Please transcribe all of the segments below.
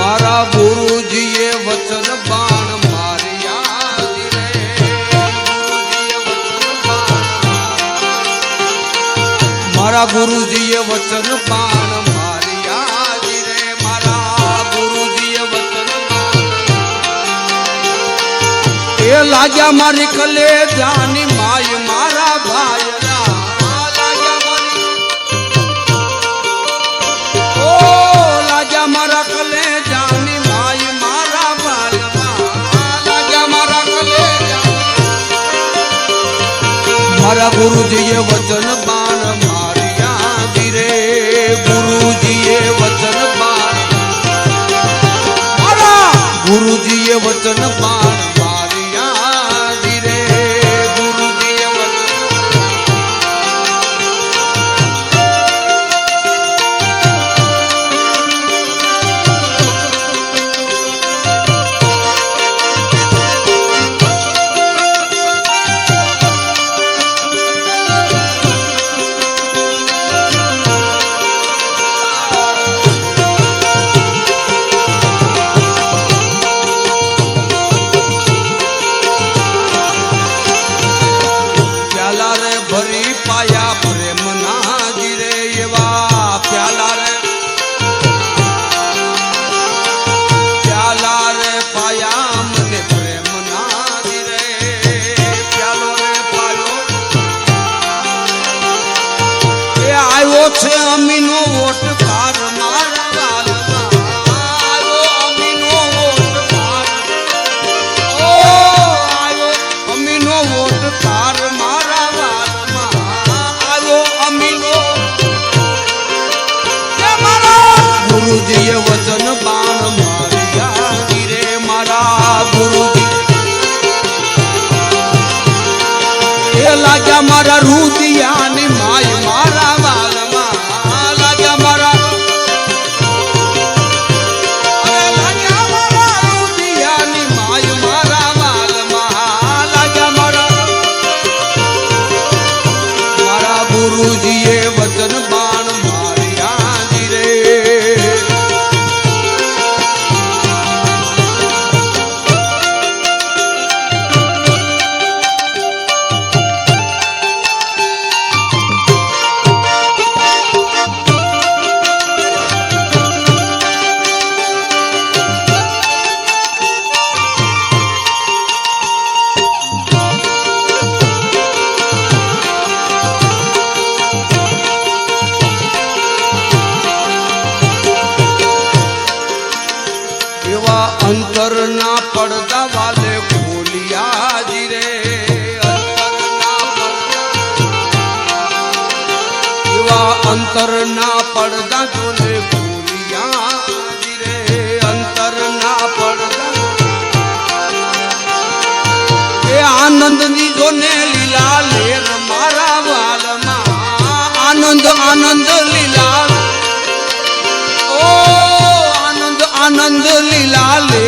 મારા ગુરુજીએ વચન બાણ માર્યા મારા ગુરુજીએ વચન બાણ માર્યા મારા ગુરુજીએ વચન એ લાગ્યા મારી કલે જાની માય, મારા ભાયરા મારા ગુરુજીએ વચન અંતરના પડદા વાલે ખોલિયા જી રે, અંતરના પડદા. એવા અંતરના પડદા જોને ખોલિયા જી રે, અંતરના પડદા. એ આનંદની જોને લીલા લેર મારા વાલમાં, આનંદ આનંદ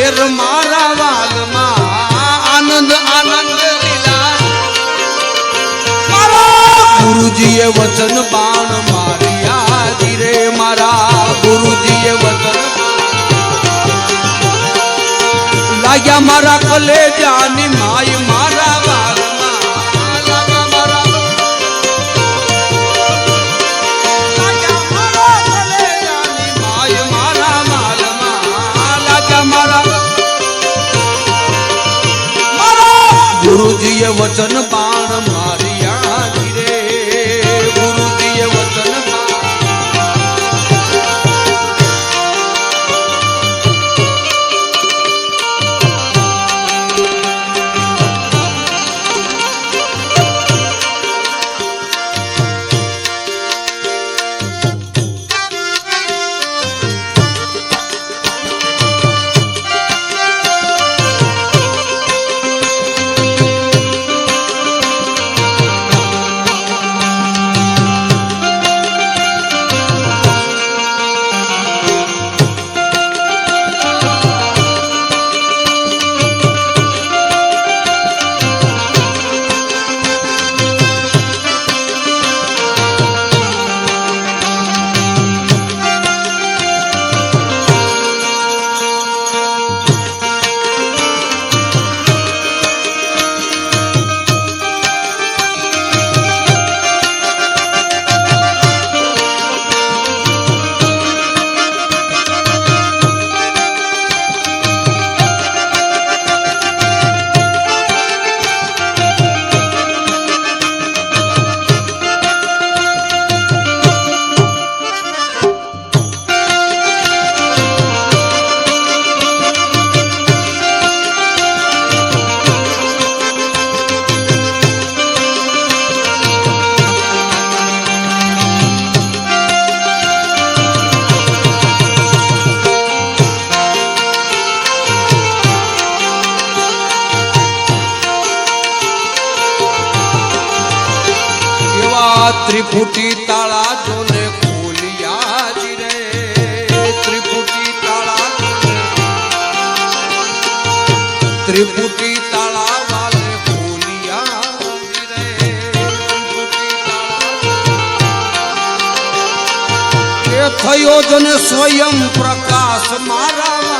લેર મારા વાલમાં આનંદ આનંદ, લીલા. મારા ગુરુજીએ વચન બાણ માર્યા ધીરે મારા ગુરુજીએ વચન. લાગ્યા મારા કલેજાની માય ગુરુજીએ ત્રિપુટી તાળા જોને ખોલિયા જી રે. ત્રિપુટી તાળા ત્રિપુટી તાળા વાલે ખોલિયા થયો જને સ્વયં પ્રકાશ મારા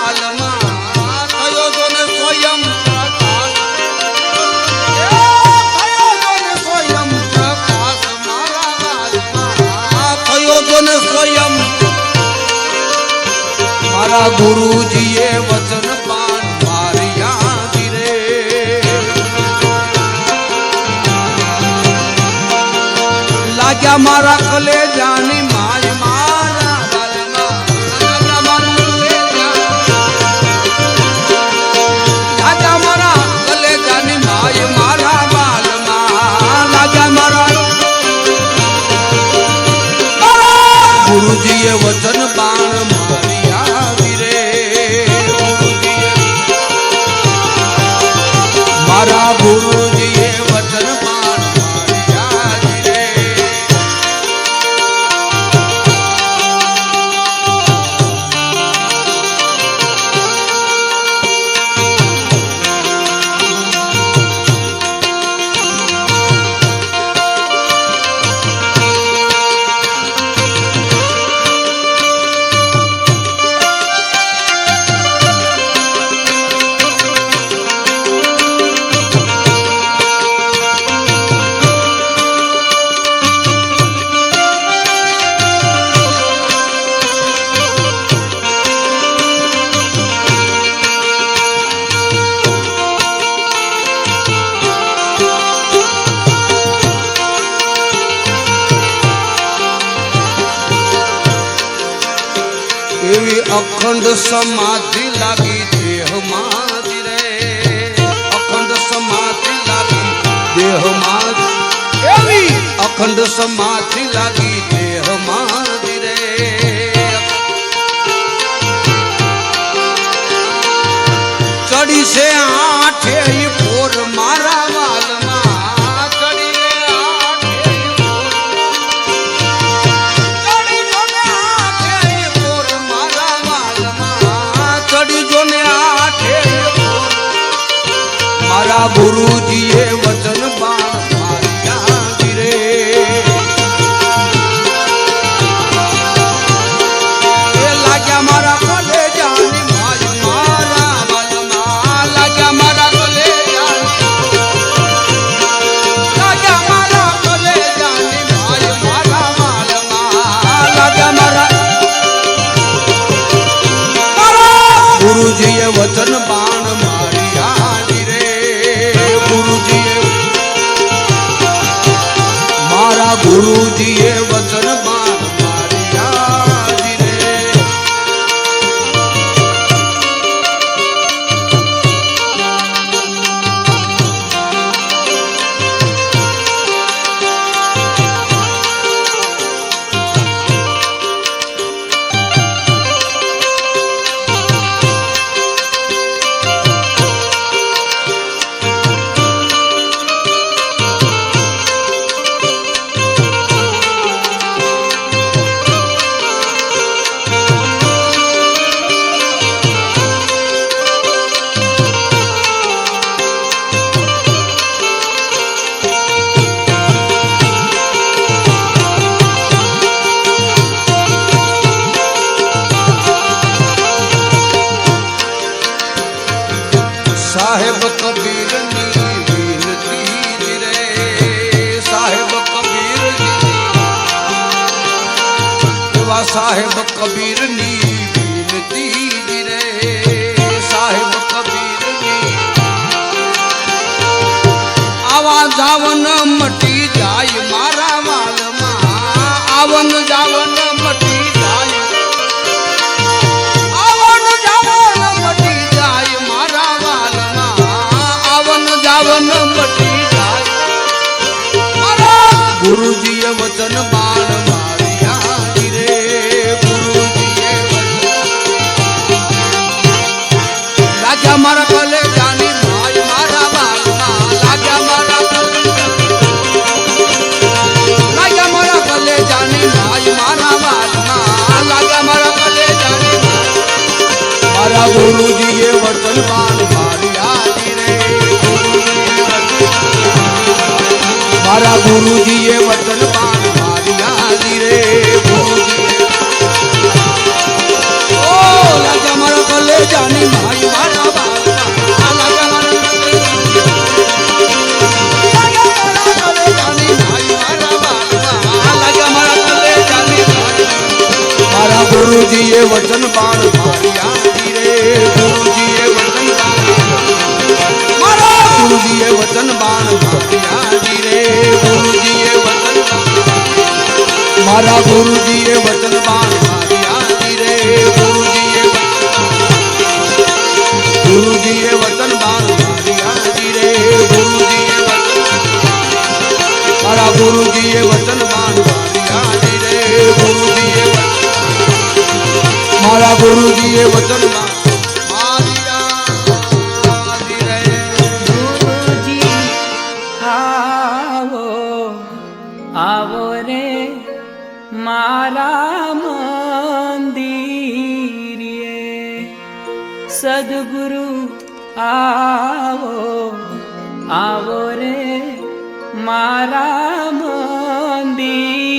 મારા ગુરુજીએ વચન પાન માર્યા રે લાગ્યા મારા કલેજાની માય મારા લાગ્યા મારા કલેજાની માય મારા બાલમાં. લાગ્યા મારા ગુરુજીએ વચન મારી અખંડ સમાધિ લાગી દેહ મારી રે. અખંડ સમાધિ લાગી દેહ મારી અખંડ સમાધિ લાગી દેહ મારી રે. ચડી છે આઠે ভুলু দিয়ে સાહેબ કબીરની વચન પાન મારા ગુરુજીએ વચન પાન પાડી રે. ઓ મારા ગુરુજીએ વચન પાળ સદગુરુ આવો આવો રે મારા મંદિર.